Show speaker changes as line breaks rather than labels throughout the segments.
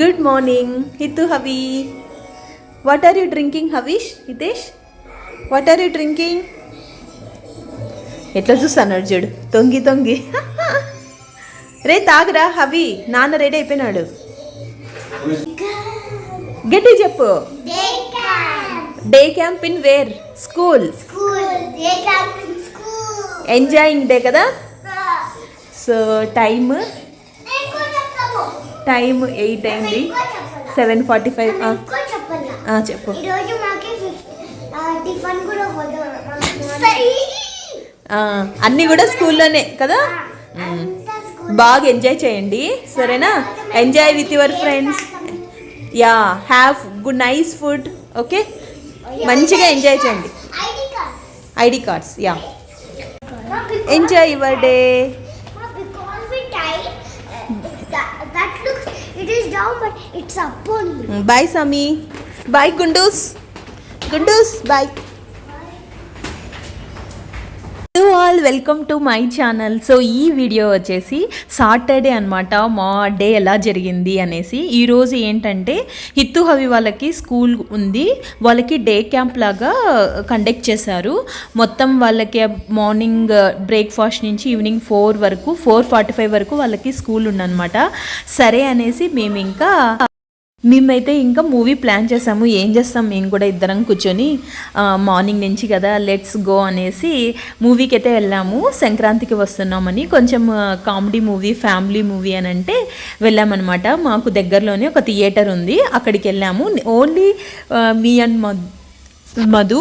Good morning Hitu Havi what are you drinking Havish Hitesh what are you drinking ఎట్లా చూస్తాను చూడు తొంగి తొంగి. రే తాగరా హవి నాన్న రెడీ అయిపోయినాడు. గట్టి చెప్పు. Day camp in where school. Enjoying day కదా? So time. టైం ఎయిట్ అయింది? Seven forty five? చెప్పు. అన్నీ కూడా స్కూల్లోనే కదా. బాగా ఎంజాయ్ చేయండి సరేనా? Enjoy with your friends. Yeah have good nice food okay? మంచిగా ఎంజాయ్ చేయండి. ID cards yeah. Enjoy your day
down, but it's up only.
Bye, Sami. Bye, Gundus. Gundus, bye. All welcome to my channel. So ఈ video వచ్చేసి Saturday అనమాట మా day ఎలా జరిగింది అనేసి. ఈరోజు ఏంటంటే హిత్తు హవి వాళ్ళకి స్కూల్ ఉంది. వాళ్ళకి డే క్యాంప్ లాగా కండక్ట్ చేశారు. మొత్తం వాళ్ళకి మార్నింగ్ బ్రేక్ఫాస్ట్ నుంచి ఈవినింగ్ ఫోర్ వరకు ఫోర్ ఫార్టీ ఫైవ్ వరకు వాళ్ళకి స్కూల్ ఉందన్నమాట. సరే అనేసి మేము ఇంకా మేమైతే ఇంకా మూవీ ప్లాన్ చేసాము. ఏం చేస్తాం? మేము కూడా ఇద్దరం కూర్చొని మార్నింగ్ నుంచి కదా లెట్స్ గో అనేసి మూవీకి అయితే వెళ్ళాము. సంక్రాంతికి వస్తున్నామని కొంచెం కామెడీ మూవీ ఫ్యామిలీ మూవీ అని అంటే వెళ్ళామన్నమాట. మాకు దగ్గరలోనే ఒక థియేటర్ ఉంది. అక్కడికి వెళ్ళాము. Only me and Madhu Madhu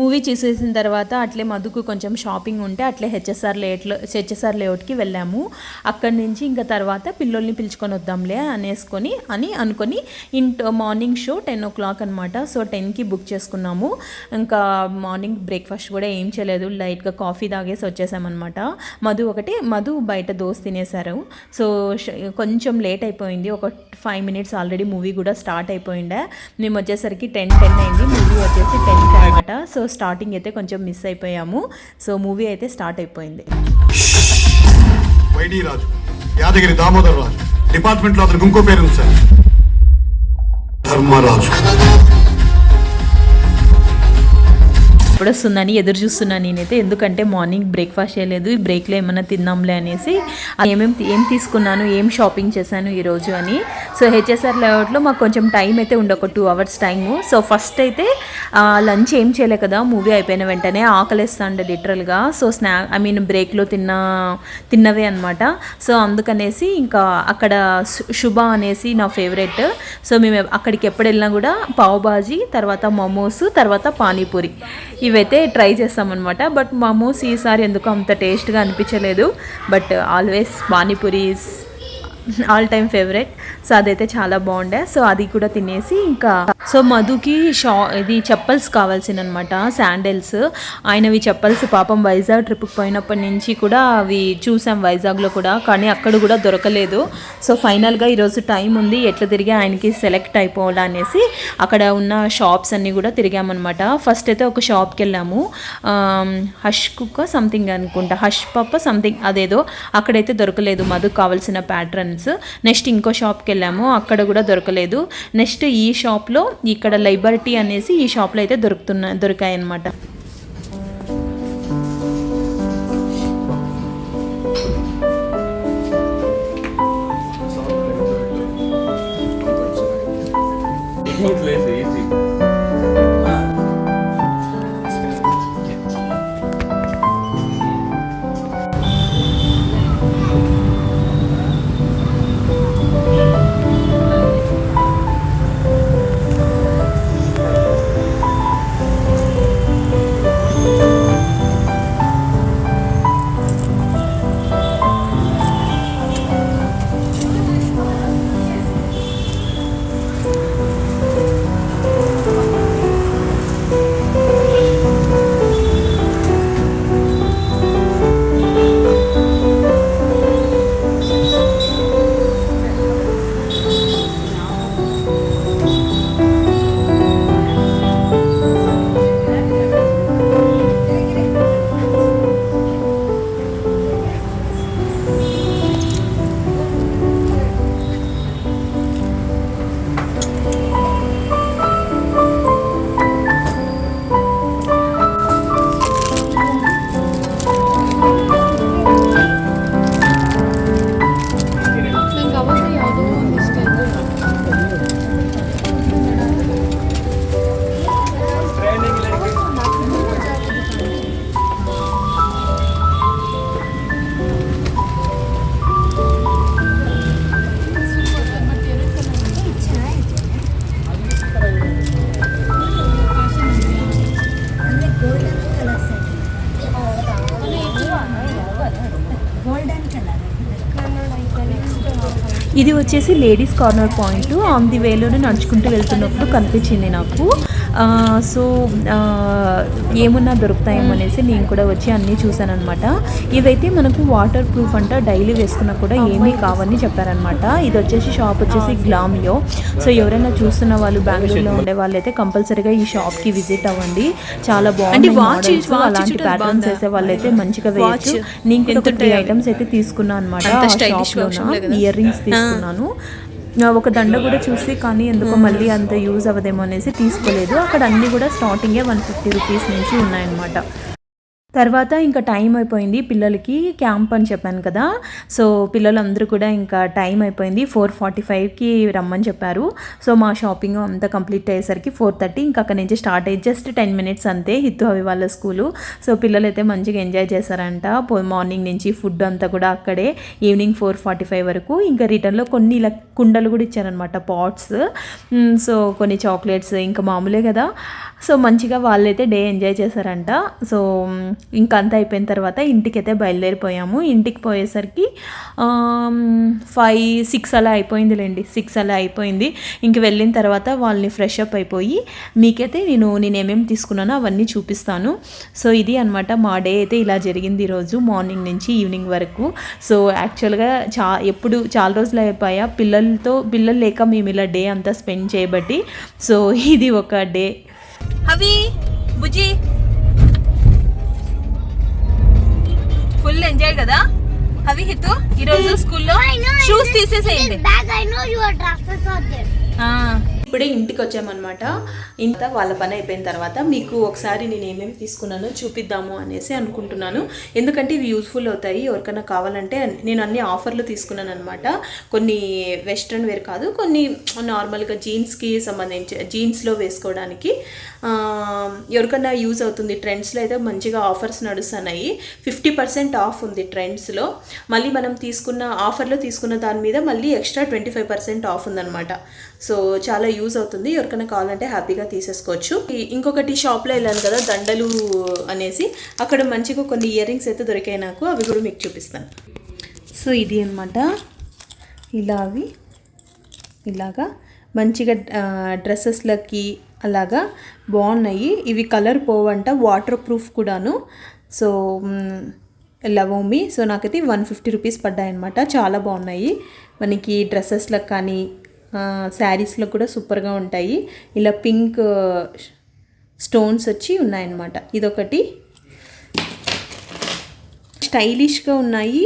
movie చూసేసిన తర్వాత అట్లే మధుకు కొంచెం షాపింగ్ ఉంటే అట్లే హెచ్ఎస్ఆర్ లేట్లో హెచ్ఎస్ఆర్ లేఅవుట్కి వెళ్ళాము. అక్కడి నుంచి ఇంకా తర్వాత పిల్లోల్ని పిలుచుకొని వద్దాంలే అనేసుకొని అని అనుకొని ఇంట్ morning show ten o'clock అనమాట సో టెన్కి బుక్ చేసుకున్నాము. ఇంకా మార్నింగ్ బ్రేక్ఫాస్ట్ కూడా ఏం చేయలేదు. లైట్గా కాఫీ తాగేసి వచ్చేసామన్నమాట. మధు ఒకటి మధు బయట దోశ తినేశారు. సో కొంచెం లేట్ అయిపోయింది. ఒక ఫైవ్ మినిట్స్ ఆల్రెడీ మూవీ కూడా స్టార్ట్ అయిపోయిండే. మేము వచ్చేసరికి టెన్ టెన్ అయింది. మూవీ వచ్చేసి టెన్కి అనమాట సో స్టార్టింగ్ అయితే కొంచెం మిస్ అయిపోయాము. సో మూవీ అయితే స్టార్ట్ అయిపోయింది.
రాజు యాదగిరి దామోదర్ రాజు డిపార్ట్మెంట్లో అతనికి ఇంకో పేరు ఉంది సార్ ధర్మరాజు.
ఎప్పుడు వస్తుందని ఎదురు చూస్తున్నాను నేనైతే. ఎందుకంటే మార్నింగ్ బ్రేక్ఫాస్ట్ చేయలేదు. ఈ బ్రేక్లో ఏమైనా తిందాంలే అనేసి అది ఏం తీసుకున్నాను ఏం షాపింగ్ చేశాను ఈరోజు అని. సో హెచ్ఎస్ఆర్ లేఅవుట్లో మాకు కొంచెం టైం అయితే ఉండే ఒక two hours time. So first అయితే లంచ్ ఏం చేయలే కదా మూవీ అయిపోయిన వెంటనే ఆకలిస్తాండే లిటరల్గా. సో స్నా ఐ మీన్ బ్రేక్లో తిన్న తిన్నవే అనమాట సో అందుకనేసి ఇంకా అక్కడ శుభ అనేసి నా ఫేవరెట్. సో మేము అక్కడికి ఎప్పుడు వెళ్ళినా కూడా పావుబాజీ తర్వాత మోమోస్ తర్వాత పానీపూరి. ఇవైతే ట్రై చేస్తామన్నమాట. బట్ మోమోస్ ఈసారి ఎందుకు అంత టేస్ట్గా అనిపించలేదు. But always panipuris all time favourite. So అదైతే చాలా బాగుండే. సో అది కూడా తినేసి ఇంకా సో మధుకి షా ఇది చెప్పల్స్ కావాల్సింది అనమాట శాండిల్స్. ఆయనవి చెప్పల్స్ పాపం వైజాగ్ ట్రిప్కి పోయినప్పటి నుంచి కూడా అవి చూసాం వైజాగ్లో కూడా. కానీ అక్కడ కూడా దొరకలేదు. సో ఫైనల్గా ఈరోజు టైం ఉంది. ఎట్లా తిరిగి ఆయనకి సెలెక్ట్ అయిపోవాలా అనేసి అక్కడ ఉన్న షాప్స్ అన్నీ కూడా తిరిగామన్నమాట ఫస్ట్ అయితే ఒక షాప్కి వెళ్ళాము. హష్ కుక్క సంథింగ్ అనుకుంటా. హష్ పప్ప సంథింగ్ అదేదో అక్కడైతే దొరకలేదు. మధుకు కావాల్సిన ప్యాటర్న్స్ నెక్స్ట్ ఇంకో షాప్కి వెళ్ళాము. అక్కడ కూడా దొరకలేదు. నెక్స్ట్ ఈ షాప్లో ఇక్కడ లైబర్టీ అనేసి ఈ షాప్లో అయితే దొరుకుతున్న దొరికాయి వచ్చేసి ladies corner point on the వేలోనే నడుచుకుంటూ వెళ్తున్నప్పుడు కనిపించింది నాకు. సో ఏమన్నా దొరుకుతాయేమో అనేసి నేను కూడా వచ్చి అన్నీ చూశాను అనమాట ఇవైతే మనకు వాటర్ ప్రూఫ్ అంట డైలీ వేసుకున్నా కూడా ఏమీ కావని చెప్పారనమాట ఇది వచ్చేసి షాప్ వచ్చేసి గ్లామియో. సో ఎవరైనా చూస్తున్న వాళ్ళు బెంగళూరులో ఉండే వాళ్ళైతే కంపల్సరీగా ఈ షాప్కి విజిట్ అవ్వండి. చాలా బాగుంది
watch
అలాంటి ప్యాటర్న్స్? వేసే వాళ్ళైతే మంచిగా వేయచ్చు. నేను త్రీ? ఐటమ్స్ అయితే తీసుకున్నాను అనమాట షాప్లో? ఇయర్ రింగ్స్ తీసుకున్నాను. ఒక దండ కూడా చూసి కానీ ఎందుకో మళ్ళీ అంత యూజ్ అవ్వదేమో అనేసి తీసుకోలేదు. అక్కడ అన్నీ కూడా స్టార్టింగే వన్ ఫిఫ్టీ రూపీస్ నుంచి ఉన్నాయన్నమాట. తర్వాత ఇంకా టైం అయిపోయింది పిల్లలకి క్యాంప్ అని చెప్పాను కదా. సో పిల్లలందరూ కూడా ఇంకా టైం అయిపోయింది. ఫోర్ ఫార్టీ ఫైవ్కి రమ్మని చెప్పారు. సో మా షాపింగ్ అంతా కంప్లీట్ అయ్యేసరికి ఫోర్ థర్టీ. ఇంకా అక్కడ నుంచి స్టార్ట్ అయ్యి జస్ట్ టెన్ మినిట్స్ అంతే హిత్తు అవి వాళ్ళ స్కూలు. సో పిల్లలు అయితే మంచిగా ఎంజాయ్ చేశారంట. పో- మార్నింగ్ నుంచి ఫుడ్ అంతా కూడా అక్కడే. ఈవినింగ్ ఫోర్ ఫార్టీ ఫైవ్ వరకు ఇంకా రిటర్న్లో కొన్ని ఇలా కుండలు కూడా ఇచ్చారనమాట పాట్స్. సో కొన్ని చాక్లెట్స్ ఇంకా మామూలే కదా. సో మంచిగా వాళ్ళైతే డే ఎంజాయ్ చేశారంట. సో ఇంకంతా అంతా అయిపోయిన తర్వాత ఇంటికైతే బయలుదేరిపోయాము. ఇంటికి పోయేసరికి ఫైవ్ సిక్స్ అలా అయిపోయిందిలేండి. సిక్స్ అలా అయిపోయింది. ఇంక వెళ్ళిన తర్వాత వాళ్ళని ఫ్రెష్ అప్ అయిపోయి మీకైతే నేను నేను ఏమేమి తీసుకున్నానో అవన్నీ చూపిస్తాను. సో ఇది అనమాట మా డే అయితే ఇలా జరిగింది ఈరోజు మార్నింగ్ నుంచి ఈవినింగ్ వరకు. సో యాక్చువల్గా చా ఎప్పుడు చాలా రోజులు అయిపోయా. పిల్లలతో పిల్లలు లేక మేము ఇలా డే అంతా స్పెండ్ చేయబట్టి. సో ఇది ఒక డే.
అవి బుజ్జి. ఫుల్ ఎంజాయ్ కదా? అవి హితు ఈరోజు స్కూల్లో షూస్ తీసేసేయండి.
ఇప్పుడే ఇంటికి వచ్చామన్నమాట. ఇంత వాళ్ళ పని అయిపోయిన తర్వాత మీకు ఒకసారి నేను ఏమేమి తీసుకున్నానో చూపిద్దాము అనేసి అనుకుంటున్నాను. ఎందుకంటే ఇవి యూస్ఫుల్ అవుతాయి. ఎవరికైనా కావాలంటే నేను అన్ని ఆఫర్లు తీసుకున్నాను అనమాట కొన్ని వెస్ట్రన్ వేర్ కాదు కొన్ని నార్మల్గా జీన్స్కి సంబంధించి జీన్స్లో వేసుకోవడానికి. ఎవరికన్నా ఎవరికైనా యూజ్ అవుతుంది. ట్రెండ్స్లో అయితే మంచిగా ఆఫర్స్ నడుస్తున్నాయి. ఫిఫ్టీ పర్సెంట్ ఆఫ్ ఉంది ట్రెండ్స్లో. మళ్ళీ మనం తీసుకున్న ఆఫర్లో తీసుకున్న దాని మీద మళ్ళీ extra twenty five percent off ఉందన్నమాట. సో చాలా యూజ్ అవుతుంది. ఎవరికైనా కావాలంటే హ్యాపీగా తీసేసుకోవచ్చు. ఇంకొకటి షాప్లో వెళ్ళాను కదా దండలు అనేసి అక్కడ మంచిగా కొన్ని ఇయర్ రింగ్స్ అయితే దొరికాయి నాకు. అవి కూడా మీకు చూపిస్తాను. సో ఇది అనమాట ఇలా అవి ఇలాగా మంచిగా డ్రెస్సెస్లకి అలాగా బాగున్నాయి. ఇవి కలర్ పోవంట వాటర్ ప్రూఫ్ కూడాను. సో లవోమి సో నాకైతే వన్ ఫిఫ్టీ రూపీస్ పడ్డాయి అనమాట చాలా బాగున్నాయి. మనకి డ్రెస్సెస్లకు కానీ శారీస్లో కూడా సూపర్గా ఉంటాయి. ఇలా పింక్ స్టోన్స్ వచ్చి ఉన్నాయన్నమాట. ఇదొకటి. స్టైలిష్గా ఉన్నాయి.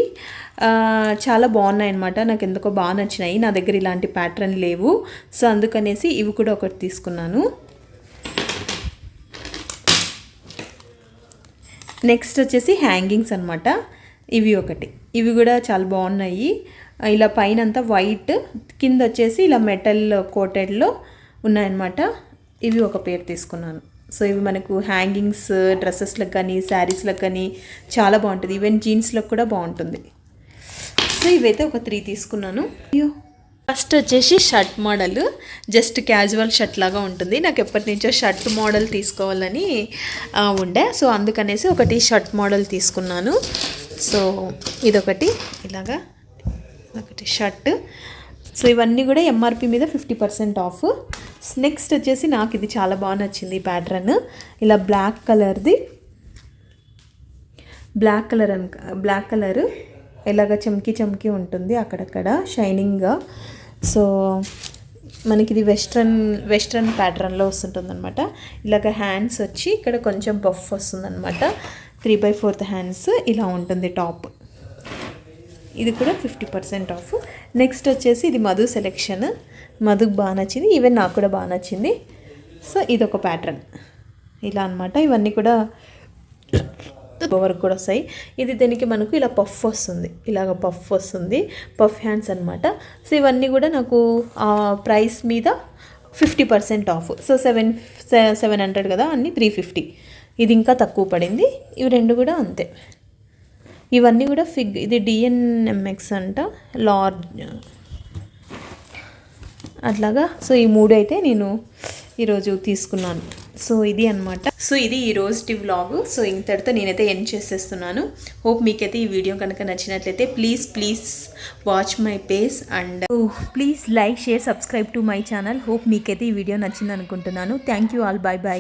చాలా బాగున్నాయి అనమాట నాకు ఎందుకో బాగా నచ్చినాయి. నా దగ్గర ఇలాంటి ప్యాటర్న్ లేవు. సో అందుకనేసి ఇవి కూడా ఒకటి తీసుకున్నాను. నెక్స్ట్ వచ్చేసి హ్యాంగింగ్స్ అనమాట ఇవి ఒకటి. ఇవి కూడా చాలా బాగున్నాయి. ఇలా పైన అంతా వైట్ కింద వచ్చేసి ఇలా మెటల్ కోటెడ్లో ఉన్నాయన్నమాట. ఇవి ఒక పేరు తీసుకున్నాను. సో ఇవి మనకు హ్యాంగింగ్స్ డ్రెస్సెస్లకు కానీ శారీస్లకు కానీ చాలా బాగుంటుంది. ఈవెన్ జీన్స్లకు కూడా బాగుంటుంది. సో ఇవైతే ఒక త్రీ తీసుకున్నాను. అయ్యో. ఫస్ట్ వచ్చేసి shirt model. Just casual shirt లాగా ఉంటుంది. నాకు ఎప్పటి నుంచో షర్ట్ మోడల్ తీసుకోవాలని ఉండే. సో అందుకనేసి ఒకటి షర్ట్ మోడల్ తీసుకున్నాను. సో ఇదొకటి. ఇలాగా ఒకటి షర్ట్. సో ఇవన్నీ కూడా ఎంఆర్పి మీద ఫిఫ్టీ పర్సెంట్ ఆఫ్ నెక్స్ట్ వచ్చేసి నాకు ఇది చాలా బాగా నచ్చింది ఈ ప్యాటర్న్ ఇలా బ్లాక్ కలర్ది బ్లాక్ కలర్ అను బ్లాక్ కలర్ ఇలాగ చమ్కి చమ్కి ఉంటుంది అక్కడక్కడ షైనింగ్గా సో మనకి ఇది వెస్ట్రన్ వెస్ట్రన్ ప్యాటర్న్లో వస్తుంటుంది అనమాట ఇలాగ హ్యాండ్స్ వచ్చి ఇక్కడ కొంచెం బఫ్ వస్తుందన్నమాట. త్రీ బై ఫోర్త్ హ్యాండ్స్ ఇలా ఉంటుంది టాప్ ఇది కూడా ఫిఫ్టీ పర్సెంట్ ఆఫ్ నెక్స్ట్ వచ్చేసి ఇది మధు సెలెక్షన్ మధుకు బాగా నచ్చింది. ఈవెన్ నాకు కూడా బాగా నచ్చింది. సో ఇది ఒక ప్యాటర్న్ ఇలా అన్నమాట. ఇవన్నీ కూడా వరకు కూడా వస్తాయి. ఇది దీనికి మనకు ఇలా పఫ్ వస్తుంది. ఇలాగ పఫ్ వస్తుంది. పఫ్ హ్యాండ్స్ అనమాట సో ఇవన్నీ కూడా నాకు ఆ ప్రైస్ మీద fifty percent off so seven seven hundred కదా? అన్నీ త్రీ ఫిఫ్టీ ఇది ఇంకా తక్కువ పడింది. ఇవి రెండు కూడా అంతే. ఇవన్నీ కూడా ఫిగ్ ఇది డిఎన్ఎంఎక్స్ అంట లార్జ్. అట్లాగా సో ఈ మూడు అయితే నేను ఈరోజు తీసుకున్నాను. సో ఇది అన్నమాట. సో ఇది ఈ రోజు వ్లాగ్. సో ఇంతటితో నేనైతే ఎండ్ చేసేస్తున్నాను. హోప్ మీకైతే ఈ వీడియో కనుక నచ్చినట్లయితే please please watch my page and please like share subscribe to my channel. Hope మీకైతే ఈ వీడియో నచ్చింది అనుకుంటున్నాను thank you all. Bye bye.